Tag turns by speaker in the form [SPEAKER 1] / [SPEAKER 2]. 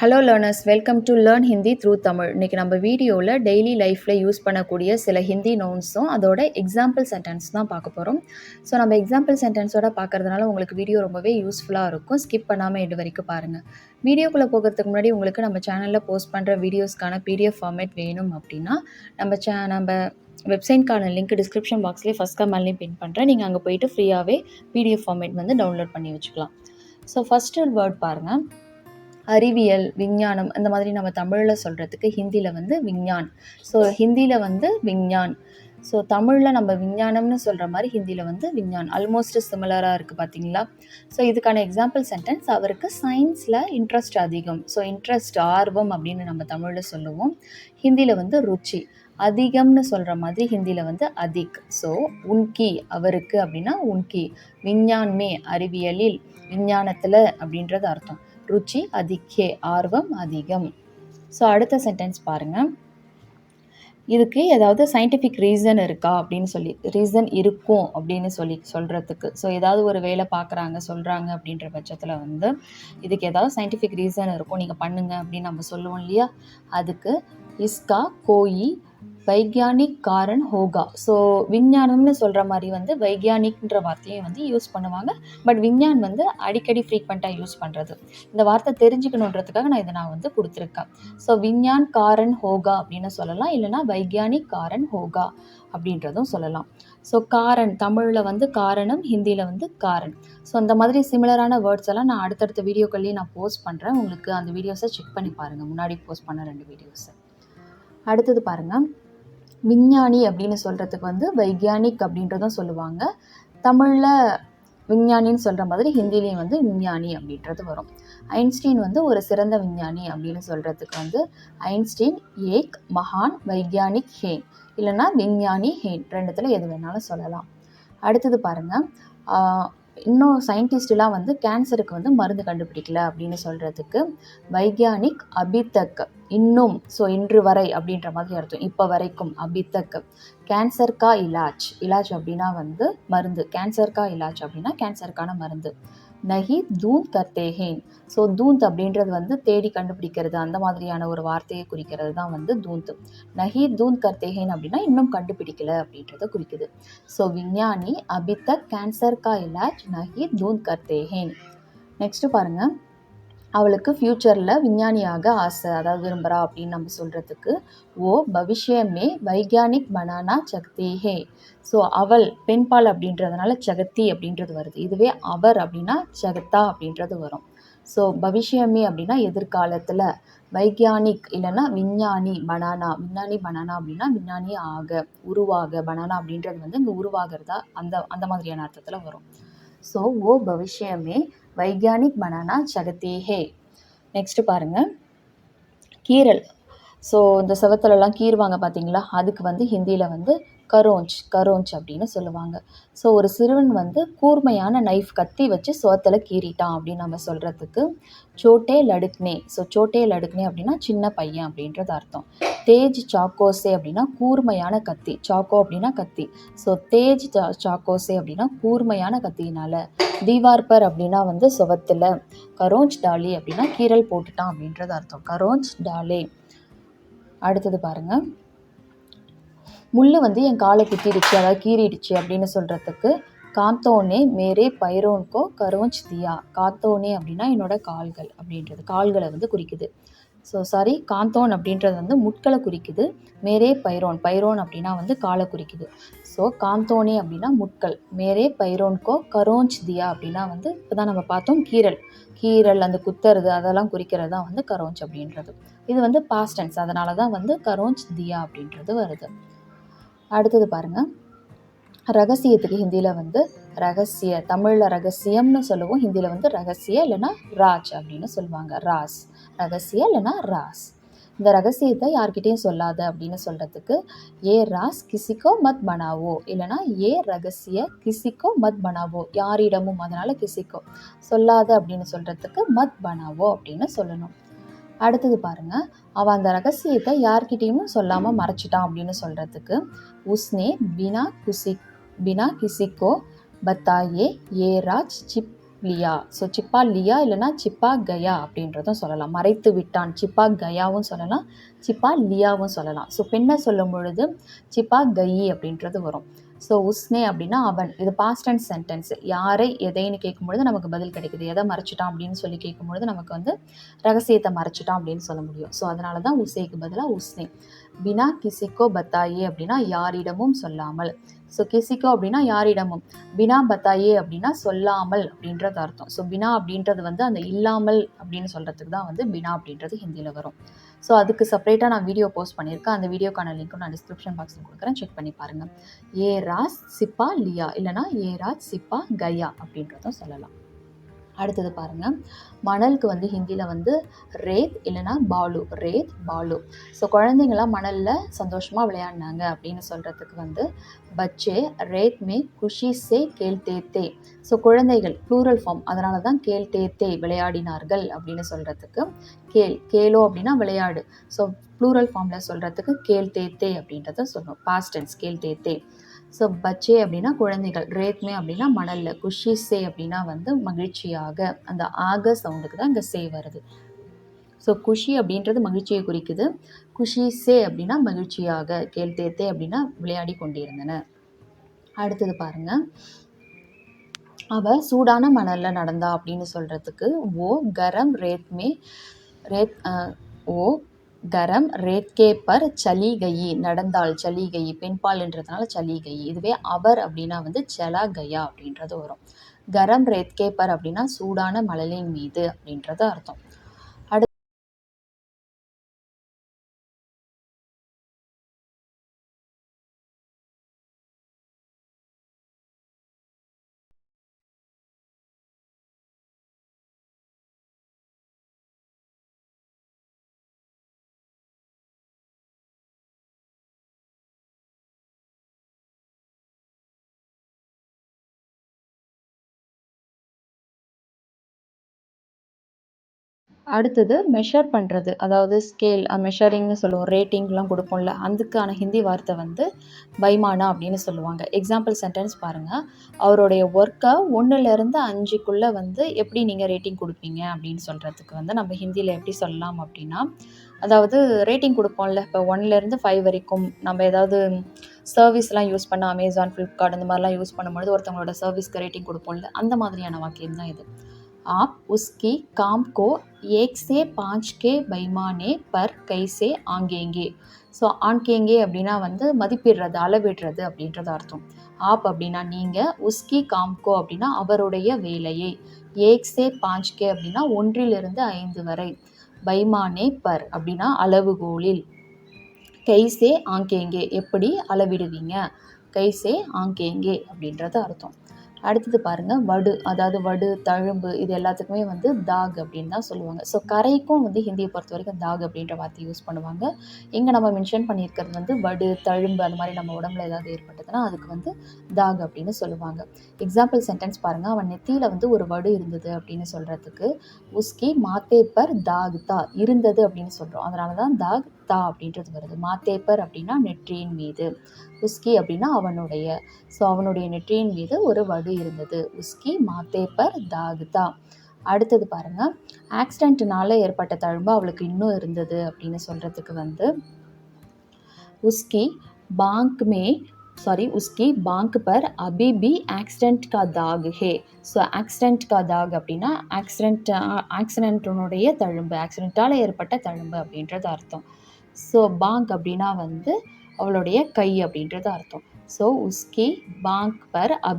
[SPEAKER 1] Hello learners welcome to learn Hindi through Tamil இன்றைக்கி நம்ம வீடியோவில் டெய்லி லைஃப்பில் யூஸ் பண்ணக்கூடிய சில ஹிந்தி நோன்ஸும் அதோட எக்ஸாம்பிள் சென்டென்ஸ் தான் பார்க்க போகிறோம் ஸோ நம்ம எக்ஸாம்பிள் சென்டென்ஸோட பார்க்குறதுனால உங்களுக்கு வீடியோ ரொம்பவே யூஸ்ஃபுல்லாக இருக்கும். ஸ்கிப் பண்ணாமல் இது வரைக்கும் பாருங்கள் வீடியோக்குள்ளே போகிறதுக்கு முன்னாடி உங்களுக்கு நம்ம சேனலில் போஸ்ட் பண்ணுற வீடியோஸ்க்கான பிடிஎஃப் ஃபார்மேட் வேணும் அப்படின்னா நம்ம சே நம்ம வெப்சைட்க்கான லிங்க் டிஸ்கிரிப்ஷன் பாக்ஸ்லேயே ஃபஸ்ட் கமெண்ட்லேயும் பின் பண்ணுறேன் நீங்கள் அங்கே போயிட்டு ஃப்ரீயாகவே பிடிஎஃப் ஃபார்மேட் வந்து டவுன்லோட் பண்ணி வச்சுக்கலாம். ஸோ ஃபஸ்ட்டு வேர்ட் பாருங்கள் அறிவியல் விஞ்ஞானம் அந்த மாதிரி நம்ம தமிழில் சொல்கிறதுக்கு ஹிந்தியில் வந்து விஞ்ஞான். ஸோ ஹிந்தியில் வந்து விஞ்ஞான். ஸோ தமிழில் நம்ம விஞ்ஞானம்னு சொல்கிற மாதிரி ஹிந்தியில் வந்து விஞ்ஞான். ஆல்மோஸ்ட் சிமிலராக இருக்குது பார்த்தீங்களா ஸோ இதுக்கான எக்ஸாம்பிள் சென்டென்ஸ் அவருக்கு சயின்ஸில் இன்ட்ரெஸ்ட் அதிகம். ஸோ இன்ட்ரெஸ்ட் ஆர்வம் அப்படின்னு நம்ம தமிழில் சொல்லுவோம். ஹிந்தியில் வந்து ருச்சி. அதிகம்னு சொல்கிற மாதிரி ஹிந்தியில் வந்து அதிக். ஸோ உன்கி அவருக்கு அப்படின்னா உன்கி. விஞ்ஞான்மே அறிவியலில் விஞ்ஞானத்தில் அப்படின்றது அர்த்தம். ருச்சி அதிகே ஆர்வம் அதிகம். ஸோ அடுத்த சென்டென்ஸ் பாருங்கள் இதுக்கு ஏதாவது சயின்டிஃபிக் ரீசன் இருக்கா அப்படின்னு சொல்லி ரீசன் இருக்கும் அப்படின்னு சொல்லி சொல்கிறதுக்கு ஸோ ஏதாவது ஒரு வேலை பார்க்குறாங்க சொல்கிறாங்க அப்படின்ற பட்சத்தில் வந்து இதுக்கு ஏதாவது சயின்டிஃபிக் ரீசன் இருக்கும் நீங்கள் பண்ணுங்கள் அப்படின்னு நம்ம சொல்லுவோம் இல்லையா? அதுக்கு இஸ்கா கோயி வைக்யானிக் காரன் ஹோகா. ஸோ விஞ்ஞானம்னு சொல்கிற மாதிரி வந்து வைக்யானிக்ன்ற வார்த்தையும் வந்து யூஸ் பண்ணுவாங்க. பட் விஞ்ஞான் வந்து அடிக்கடி ஃப்ரீக்வெண்ட்டாக யூஸ் பண்ணுறது இந்த வார்த்தை தெரிஞ்சுக்கணுன்றதுக்காக நான் இதை நான் வந்து கொடுத்துருக்கேன். ஸோ விஞ்ஞான் காரன் ஹோகா அப்படின்னு சொல்லலாம். இல்லைனா வைக்யானிக் காரன் ஹோகா அப்படின்றதும் சொல்லலாம். ஸோ காரன் தமிழில் வந்து காரணம் ஹிந்தியில் வந்து காரன் ஸோ அந்த மாதிரி சிமிலரான வேர்ட்ஸ் எல்லாம் நான் அடுத்தடுத்த வீடியோக்கள்லேயும் நான் போஸ்ட் பண்ணுறேன் உங்களுக்கு அந்த வீடியோஸை செக் பண்ணி பாருங்கள் முன்னாடி போஸ்ட் பண்ண ரெண்டு வீடியோஸை அடுத்தது பாருங்கள் விஞ்ஞானி அப்படின்னு சொல்கிறதுக்கு வந்து வைக்யானிக் அப்படின்றதும் சொல்லுவாங்க. தமிழில் விஞ்ஞானின்னு சொல்கிற மாதிரி ஹிந்திலையும் வந்து விஞ்ஞானி அப்படின்றது வரும். ஐன்ஸ்டீன் வந்து ஒரு சிறந்த விஞ்ஞானி அப்படின்னு சொல்கிறதுக்கு வந்து ஐன்ஸ்டீன் ஏக் மகான் வைக்யானிக் ஹேன். இல்லைன்னா விஞ்ஞானி ஹேன். ரெண்டுத்தில் எது வேணாலும் சொல்லலாம். அடுத்தது பாருங்கள் இன்னும் சயின்டிஸ்ட்லாம் வந்து கேன்சருக்கு வந்து மருந்து கண்டுபிடிக்கல அப்படின்னு சொல்கிறதுக்கு வைக்யானிக் அபித்தக் இன்னும் ஸோ இன்று வரை அப்படின்ற மாதிரி அர்த்தம். இப்போ வரைக்கும் அபித்தக் கேன்சர்கா இலாஜ் இலாஜ் அப்படின்னா வந்து மருந்து. கேன்சர்கா இலாஜ் அப்படின்னா கேன்சருக்கான மருந்து. நஹி தூந்த் கர்த்தேஹேன் ஸோ தூந்த் அப்படின்றது வந்து தேடி கண்டுபிடிக்கிறது. அந்த மாதிரியான ஒரு வார்த்தையை குறிக்கிறது தான் வந்து தூந்த் நஹி தூந்த் கர்த்தேஹேன் அப்படின்னா இன்னும் கண்டுபிடிக்கல அப்படின்றத குறிக்குது. ஸோ விஞ்ஞானி அபித்த கேன்சர் கா இலாஜ் நஹி தூந்த் கர்த்தேஹேன் நெக்ஸ்ட்டு பாருங்கள் அவளுக்கு ஃப்யூச்சரில் விஞ்ஞானியாக ஆசை அதாவது விரும்புகிறா அப்படின்னு நம்ம சொல்கிறதுக்கு ஓ பவிஷ்யமே வைக்யானிக் பனானா சக்தி ஹே ஸோ அவள் பெண்பால் அப்படின்றதுனால சகத்தி அப்படின்றது வருது. இதுவே அவர் அப்படின்னா ஜகத்தா அப்படின்றது வரும். ஸோ பவிஷ்யமே அப்படின்னா எதிர்காலத்தில். வைக்யானிக் இல்லைன்னா விஞ்ஞானி பனானா. விஞ்ஞானி பனானா அப்படின்னா விஞ்ஞானி ஆக உருவாக. பனானா அப்படின்றது வந்து இங்கே உருவாகிறதா அந்த அந்த மாதிரியான அர்த்தத்தில் வரும். ஸோ ஓ பவிஷ்யமே வைஜானிக் பனானா ஜகத்தேஹே நெக்ஸ்ட்டு பாருங்கள் கீரல். ஸோ இந்த செவத்துலலாம் கீறுவாங்க பார்த்தீங்களா அதுக்கு வந்து ஹிந்தியில் வந்து கரோஞ்ச் கரோஞ்ச் அப்படின்னு சொல்லுவாங்க. ஸோ ஒரு சிறுவன் வந்து கூர்மையான நைஃப் கத்தி வச்சு சோத்தில் கீறிட்டான் அப்படின்னு நம்ம சொல்கிறதுக்கு சோட்டே லடுக்னே. ஸோ சோட்டே லடுக்னே அப்படின்னா சின்ன பையன் அப்படின்றது அர்த்தம். தேஜ் சாக்கோசே அப்படின்னா கூர்மையான கத்தி. சாக்கோ அப்படின்னா கத்தி. ஸோ தேஜ் சாக்கோசே அப்படின்னா கூர்மையான கத்தினால தீவார்பர் அப்படின்னா வந்து சுவத்தில். கரோஞ்ச் டாலி அப்படின்னா கீரல் போட்டுட்டான் அப்படின்றது அர்த்தம். கரோஞ்ச் டாலே. அடுத்தது பாருங்கள் முள் வந்து என் காலை குத்திடுச்சு அதாவது கீறிடுச்சு அப்படின்னு சொல்கிறதுக்கு காத்தோனே மேரே பைரோன்கோ கரோஞ்ச் தியா காத்தோனே அப்படின்னா என்னோடய கால்கள் அப்படின்றது. கால்களை வந்து குறிக்குது. ஸோ சாரி காந்தோன் அப்படின்றது வந்து முட்களை குறிக்குது மேரே பைரோன். பைரோன் அப்படின்னா வந்து காலை குறிக்குது. ஸோ காந்தோனே அப்படின்னா முட்கள் மேரே பைரோன்கோ கரோஞ்ச் தியா அப்படின்னா வந்து இப்போ தான் நம்ம பார்த்தோம் கீரல். கீரல் அந்த குத்துறது அதெல்லாம் குறிக்கிறது தான் வந்து கரோஞ்ச் அப்படின்றது. இது வந்து பாஸ்டன்ஸ் அதனால தான் வந்து கரோஞ்ச் தியா அப்படின்றது வருது. அடுத்தது பாருங்கள் ரகசியத்துக்கு ஹிந்தியில் வந்து ரகசிய தமிழில் ரகசியம்னு சொல்லுவோம் ஹிந்தியில் வந்து ரகசிய இல்லைன்னா ராஜ் அப்படின்னு சொல்லுவாங்க. ராஸ். ரகசிய இல்லைன்னா ராஸ். இந்த ரகசியத்தை யார்கிட்டையும் சொல்லாத அப்படின்னு சொல்கிறதுக்கு ஏ ராஸ் கிசிக்கோ மத் பனாவோ இல்லைனா ஏ ரகசிய கிசிக்கோ மத் பனாவோ யாரிடமும் அதனால் கிசிக்கோ சொல்லாத அப்படின்னு சொல்கிறதுக்கு மத் பனாவோ அப்படின்னு சொல்லணும். அடுத்தது பாருங்கள் அவள் அந்த ரகசியத்தை யார்கிட்டேயும் சொல்லாமல் மறைச்சிட்டான் அப்படின்னு சொல்கிறதுக்கு உஸ்னே பினா குசி பினா கிசிக்கோ பத்தாயே ஏ ராஜ் சிப் லியா ஸோ சிப்பா லியா இல்லைனா சிப்பா கயா அப்படின்றதும் சொல்லலாம். மறைத்து விட்டான். சிப்பா கயாவும் சொல்லலாம். சிப்பா லியாவும் சொல்லலாம். ஸோ பெண்ணை சொல்லும் பொழுது சிப்பா கயி அப்படின்றது வரும். ஸோ உஸ்னே அப்படின்னா அவன். இது பாஸ்ட் அண்ட் சென்டென்ஸ் யாரை எதைன்னு கேட்கும்பொழுது நமக்கு பதில் கிடைக்குது. எதை மறைச்சிட்டான் அப்படின்னு சொல்லி கேட்கும்பொழுது நமக்கு வந்து ரகசியத்தை மறைச்சிட்டான் அப்படின்னு சொல்ல முடியும். ஸோ அதனால தான் உசேக்கு பதிலாக உஸ்னே. பினா கிசிக்கோ பத்தாயே அப்படின்னா யாரிடமும் சொல்லாமல். ஸோ கிசிக்கோ அப்படின்னா யாரிடமும்? பினா பத்தாயே அப்படின்னா சொல்லாமல் அப்படின்றது அர்த்தம். ஸோ பினா அப்படின்றது வந்து அந்த இல்லாமல் அப்படின்னு சொல்கிறதுக்கு தான் வந்து பினா அப்படின்றது ஹிந்தியில் வரும். ஸோ அதுக்கு செப்பரேட்டாக நான் வீடியோ போஸ்ட் பண்ணியிருக்கேன். அந்த வீடியோக்கான லிங்க்கும் நான் டிஸ்கிரிப்ஷன் பாக்ஸில் கொடுக்குறேன். செக் பண்ணி பாருங்கள் ஏ ராஸ் சிப்பா லியா இல்லைனா ஏ ராஜ் சிப்பா கயா அப்படின்றதும் சொல்லலாம். அடுத்தது பாருங்கள் மணலுக்கு வந்து ஹிந்தியில் வந்து ரேத் இல்லைனா பாலு ரேத் பாலு. ஸோ குழந்தைங்களாம் மணலில் சந்தோஷமாக விளையாடினாங்க அப்படின்னு சொல்கிறதுக்கு வந்து பச்சே ரேத் மே குஷி சே கேள் தேத்தே ஸோ குழந்தைகள் ப்ளூரல் ஃபார்ம் அதனால தான் கேள் தேத்தே விளையாடினார்கள் அப்படின்னு சொல்கிறதுக்கு கேள் கேளோ அப்படின்னா விளையாடு. ஸோ ப்ளூரல் ஃபார்மில் சொல்கிறதுக்கு கேள் தேத்தே அப்படின்றத சொல்லணும் பாஸ்டன்ஸ் கேள் தேத்தே ஸோ பச்சே அப்படின்னா குழந்தைகள் ரேத்மே அப்படின்னா மணலில் குஷி சே அப்படின்னா வந்து மகிழ்ச்சியாக அந்த ஆக சவுண்டுக்கு தான் இங்கே சே வருது. ஸோ குஷி அப்படின்றது மகிழ்ச்சியை குறிக்குது. குஷி சே அப்படின்னா மகிழ்ச்சியாக கேள் தேத்தே அப்படின்னா விளையாடி கொண்டிருந்தன. அடுத்தது பாருங்க. அவ சூடான மணலில் நடந்தா அப்படின்னு சொல்கிறதுக்கு ஓ கரம் ரேத்மே ரேத் ஓ கரம் ரேத்கே பர் சலிகயி நடந்தாள் சலிகயி பெண்பால்ன்றதுனால சலிகயி. இதுவே அவர் அப்படின்னா வந்து சலா கயா அப்படின்றது வரும். கரம் ரேத்கே பர் அப்படின்னா சூடான மழலின் மீது அப்படின்றது அர்த்தம். அடுத்தது மெஷர் பண்ணுறது அதாவது ஸ்கேல் மெஷரிங்னு சொல்லுவோம் ரேட்டிங்லாம் கொடுப்போம்ல அதுக்கான ஹிந்தி வார்த்தை வந்து பைமானா அப்படின்னு சொல்லுவாங்க. எக்ஸாம்பிள் சென்டென்ஸ் பாருங்கள் அவருடைய ஒர்க்கை ஒன்றுலேருந்து அஞ்சுக்குள்ளே வந்து எப்படி நீங்கள் ரேட்டிங் கொடுப்பீங்க அப்படின்னு சொல்கிறதுக்கு வந்து நம்ம ஹிந்தியில் எப்படி சொல்லலாம் அப்படின்னா அதாவது ரேட்டிங் கொடுப்போம்ல இப்போ ஒன்லேருந்து ஃபைவ் வரைக்கும் நம்ம ஏதாவது சர்வீஸ்லாம் யூஸ் பண்ண அமேசான் ஃப்ளிப்கார்ட் இந்த மாதிரிலாம் யூஸ் பண்ணும்பொழுது ஒருத்தவங்களோட சர்வீஸ்க்கு ரேட்டிங் கொடுப்போம்ல அந்த மாதிரியான வாக்கியம் தான் இது. आप उसकी काम को एक से पाँच के पैमाने पर कैसे आंकेंगे ஸோ ஆன்கேங்கே அப்படின்னா வந்து மதிப்பிடுறது அளவிடுறது அப்படின்றது அர்த்தம் ஆப் அப்படின்னா நீங்கள் உஸ்கி காம்கோ அப்படின்னா அவருடைய வேலையை ஏக்ஸே பாஞ்ச்கே அப்படின்னா ஒன்றிலிருந்து ஐந்து வரை பைமானே பர் அப்படின்னா அளவுகோலில் கைசே ஆங்கேங்கே எப்படி அளவிடுவீங்க கைசே ஆங்கேங்கே அப்படின்றது அர்த்தம் அடுத்தது பாருங்கள் வடு. அதாவது வடு தழும்பு இது எல்லாத்துக்குமே வந்து தாக் அப்படின்னு தான் சொல்லுவாங்க. ஸோ கரைக்கும் வந்து ஹிந்தியை பொறுத்த வரைக்கும் தாக் அப்படின்ற வார்த்தை யூஸ் பண்ணுவாங்க. இங்கே நம்ம மென்ஷன் பண்ணியிருக்கிறது வந்து வடு தழும்பு அந்த மாதிரி நம்ம உடம்புல ஏதாவது ஏற்பட்டதுன்னா அதுக்கு வந்து தாக் அப்படின்னு சொல்லுவாங்க. எக்ஸாம்பிள் சென்டென்ஸ் பாருங்கள் அவன் நெத்தியில் வந்து ஒரு வடு இருந்தது அப்படின்னு சொல்கிறதுக்கு உஸ்கி மாத்தேப்பர் தாக் தா இருந்தது அப்படின்னு சொல்கிறோம் அதனால தான் தாக் தா அப்படின்றது வருது. மாத்தேப்பர் அப்படின்னா நெற்றியின் மீது. உஸ்கி அப்படின்னா அவனுடைய. ஸோ அவனுடைய நெற்றியின் மீது ஒரு வடு இருந்தது. உஸ்கி மாத்தேப்பர் தாகுதா. அடுத்தது பாருங்க. ஆக்சிடென்ட்னால ஏற்பட்ட தழும்பு அவளுக்கு இன்னும் இருந்தது அப்படின்னு சொல்கிறதுக்கு வந்து உஸ்கி பாங்க் மே சாரி உஸ்கி பாங்க் பர் அபி பி ஆக்சிடென்ட் கா தாக் ஹே. ஸோ ஆக்சிடென்ட் கா தாக் அப்படின்னா ஆக்சிடென்ட் ஆக்சிடென்ட்டினுடைய தழும்பு ஆக்சிடென்ட்டால் ஏற்பட்ட தழும்பு அப்படின்றது அர்த்தம். ஸோ பாங்க் அப்படின்னா வந்து அவளுடைய கை அப்படின்றது அர்த்தம். ஸோ உஸ்கி பாங்க் பர் அபி